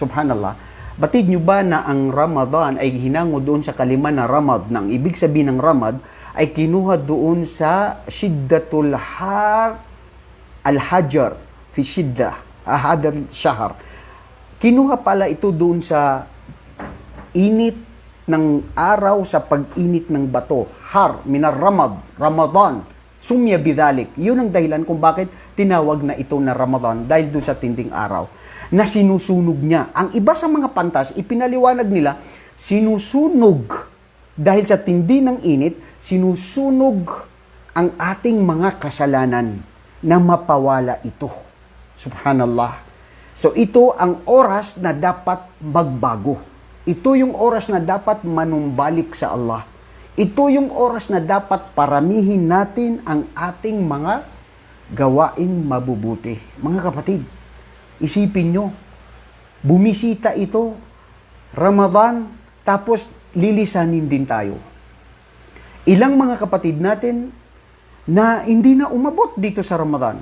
Subhanallah. Batid nyo ba na ang Ramadan ay hinango doon sa kalima na Ramad, na ang ibig sabihin ng Ramad ay kinuha doon sa Shiddatul Har Al-Hajar fi Shiddah, Ahad al-Shahar. Kinuha pala ito doon sa init ng araw sa pag-init ng bato. Har, minar Ramad, Ramadan. Sumya bidalik. Yun ang dahilan kung bakit tinawag na ito na Ramadan dahil doon sa tinding araw na sinusunog niya. Ang iba sa mga pantas, ipinaliwanag nila, sinusunog dahil sa tindi ng init, sinusunog ang ating mga kasalanan na mapawala ito. Subhanallah. So ito ang oras na dapat magbago. Ito yung oras na dapat manumbalik sa Allah. Ito yung oras na dapat paramihin natin ang ating mga gawaing mabubuti. Mga kapatid, isipin nyo, bumisita ito, Ramadan, tapos lilisanin din tayo. Ilang mga kapatid natin na hindi na umabot dito sa Ramadan.